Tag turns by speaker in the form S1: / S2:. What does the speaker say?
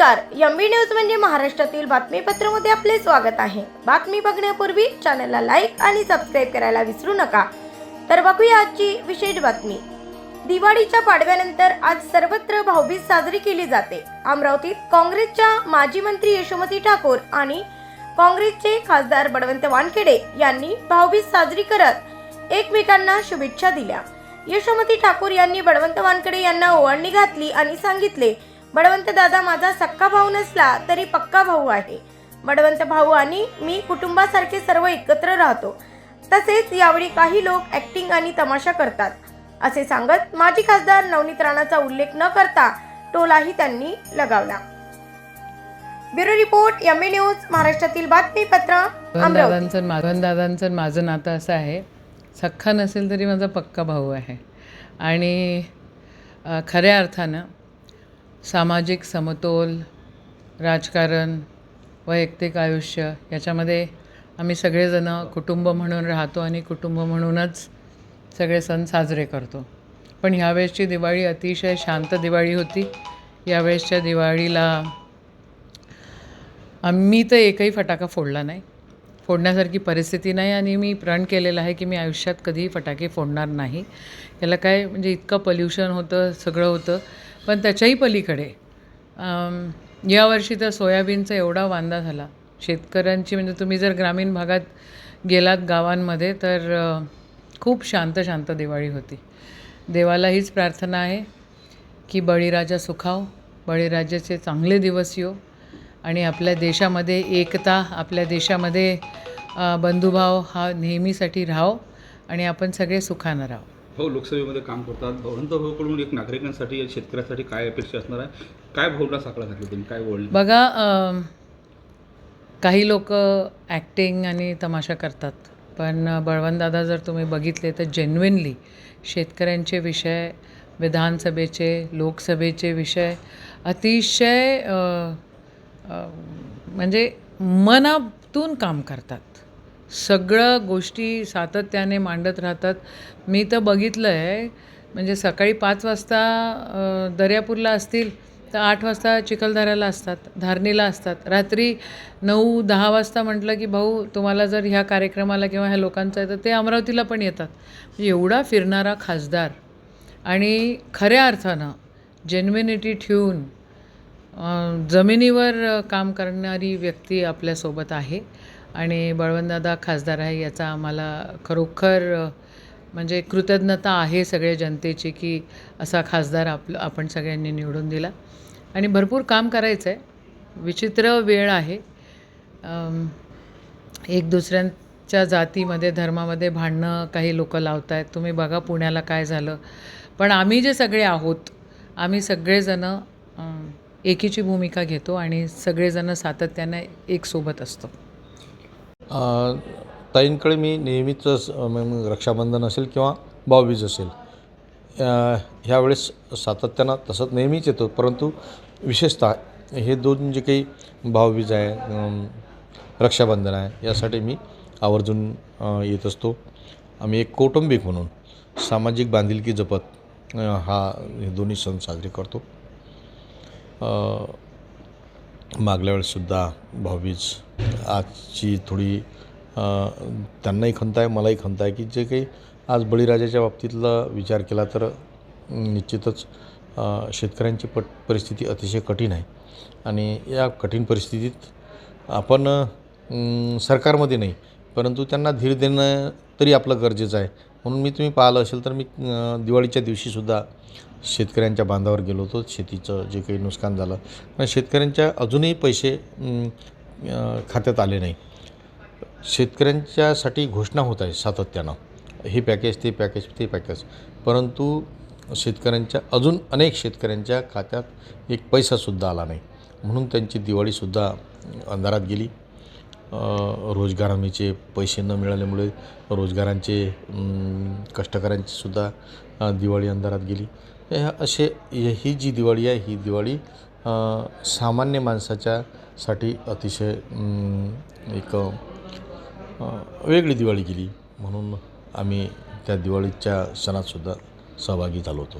S1: नमस्कार MB news म्हणजे महाराष्ट्रातील बातमीपत्रामध्ये आपले स्वागत आहे. बातमी बघण्यापूर्वी चॅनलला लाईक आणि सबस्क्राईब करायला विसरू नका. तर बघूया आजची विशेष बातमी. दिवाळीच्या पाडव्यानंतर आज सर्वत्र भाऊबीज साजरी केली जाते. अमरावतीत काँग्रेसच्या माजी मंत्री यशोमती ठाकूर आणि काँग्रेसचे खासदार बळवंत वानखेडे यांनी भाऊबीज साजरी करत एकमेकांना शुभेच्छा दिल्या. यशोमती ठाकूर यांनी बळवंत वानखेडे यांना ओवाळणी घातली आणि सांगितले बळवंत दादा माझा सक्का भाऊ नसला तरी पक्का भाऊ आहे. बळवंत भाऊ आणि मी कुटुंबासारखे सर्व एकत्र राहतो. तसेच यावेळी काही लोक ऍक्टिंग आणि तमाशा करतात. असे सांगत माजी खासदार नवनीत राणाचा उल्लेख न करता टोलाही त्यांनी लगावला. Bureau report M A news महाराष्ट्रातील बातमीपत्र
S2: दादांचं माझं दादांचं माझं नातं असं आहे. सख्खा नसेल तरी माझा पक्का भाऊ आहे. आणि खऱ्या अर्थानं सामाजिक समतोल राजकारण वैयक्तिक आयुष्य याच्यामध्ये आम्ही सगळेजणं कुटुंब म्हणून राहतो आणि कुटुंब म्हणूनच सगळे सण साजरे करतो. पण ह्यावेळेसची दिवाळी अतिशय शांत दिवाळी होती. यावेळेसच्या दिवाळीला आम्ही तर एकही फटाका फोडला नाही. फोडण्यासारखी परिस्थिती नाही आणि मी प्रण केलेलं आहे की मी आयुष्यात कधीही फटाके फोडणार नाही. याला काय म्हणजे इतकं पल्युशन होतं सगळं होतं. पण त्याच्याही पलीकडे. यावर्षी तर सोयाबीनचा एवढा वांदा झाला. शेतकऱ्यांची म्हणजे तुम्ही जर ग्रामीण भागात गेलात गावांमध्ये तर खूप शांत शांत दिवाळी होती. देवाला हीच प्रार्थना आहे की बळीराजा सुखाव बळीराजाचे चांगले दिवस येऊ आणि आपल्या देशामध्ये एकता आपल्या देशामध्ये बंधुभाव हा नेहमीसाठी राहो आणि आपण सगळे सुखानं राहो.
S3: भाऊ लोकसभेमध्ये काम करतात. भवंत भाऊकडून एक नागरिकांसाठी शेतकऱ्यासाठी काय अपेक्षा असणार आहे? काय भाऊला साकडा घातली तुम्ही? काय बोलले
S2: बघा काही लोक ॲक्टिंग आणि तमाशा करतात. पण बळवंतदादा जर तुम्ही बघितले तर जेन्युनली शेतकऱ्यांचे विषय विधानसभेचे लोकसभेचे विषय अतिशय म्हणजे मनातून काम करतात. सगळं गोष्टी सातत्याने मांडत राहतात. मी तर बघितलं आहे म्हणजे सकाळी पाच वाजता दर्यापूरला असतील तर आठ वाजता चिखलदऱ्याला असतात धारणीला असतात. रात्री नऊ दहा वाजता म्हटलं की भाऊ तुम्हाला जर ह्या कार्यक्रमाला किंवा ह्या लोकांचं आहे तर ते अमरावतीला पण येतात. म्हणजे एवढा फिरणारा खासदार आणि खऱ्या अर्थानं जेन्युनिटी ठेवून जमिनीवर काम करणारी व्यक्ती आपल्यासोबत आहे. आणि बळवंतदादा खासदार आहे याचा आम्हाला खरोखर म्हणजे कृतज्ञता आहे सगळ्या जनतेची की असा खासदार आपलं आपण सगळ्यांनी निवडून दिला. आणि भरपूर काम करायचं आहे विचित्र वेळ आहे. एक दुसऱ्यांच्या जातीमध्ये धर्मामध्ये भांडणं काही लोक लावत आहेत तुम्ही बघा पुण्याला काय झालं. पण आम्ही जे सगळे आहोत आम्ही सगळेजणं एकीची भूमिका घेतो आणि सगळेजणं सातत्यानं एकसोबत असतो.
S4: ताईंकडे मी नेहमीच मग रक्षाबंधन असेल किंवा भाऊबीज असेल. ह्यावेळेस सातत्यानं तसंच नेहमीच येतो परंतु विशेषतः हे दोन जे काही भाऊबीज आहे रक्षाबंधन आहे यासाठी मी आवर्जून येत असतो. आम्ही एक कौटुंबिक म्हणून सामाजिक बांधिलकी जपत हा हे दोन्ही सण साजरे करतो. मागल्या वेळेससुद्धा भाऊबीज आजची थोडी त्यांनाही खंत आहे मलाही खंत आहे की जे काही आज बळीराजाच्या बाबतीतला विचार केला तर निश्चितच शेतकऱ्यांची पट परिस्थिती अतिशय कठीण आहे. आणि या कठीण परिस्थितीत आपण सरकारमध्ये नाही परंतु त्यांना धीर देणं तरी आपलं गरजेचं आहे. म्हणून मी तुम्ही पाहिलं असेल तर मी दिवाळीच्या दिवशीसुद्धा शेतकऱ्यांच्या बांधावर गेलो होतो. शेतीचं जे काही नुकसान झालं. पण शेतकऱ्यांच्या अजूनही पैसे खात्यात आले नाही. शेतकऱ्यांच्यासाठी घोषणा होत आहे सातत्यानं. हे पॅकेज ते पॅकेज ते पॅकेज परंतु शेतकऱ्यांच्या अजून अनेक शेतकऱ्यांच्या खात्यात एक पैसासुद्धा आला नाही. म्हणून त्यांची दिवाळीसुद्धा अंधारात गेली. अ, रोजगार पैसे न मिळाल्यामुळे रोजगारांचे कष्टकऱ्यांचीसुद्धा दिवाळी अंधारात गेली. ह्या असे ही जी दिवाळी आहे ही दिवाळी सामान्य माणसाच्या साठी अतिशय एक वेगळी दिवाळी गेली. म्हणून आम्ही त्या दिवाळीच्या सणातसुद्धा सहभागी झालो होतो.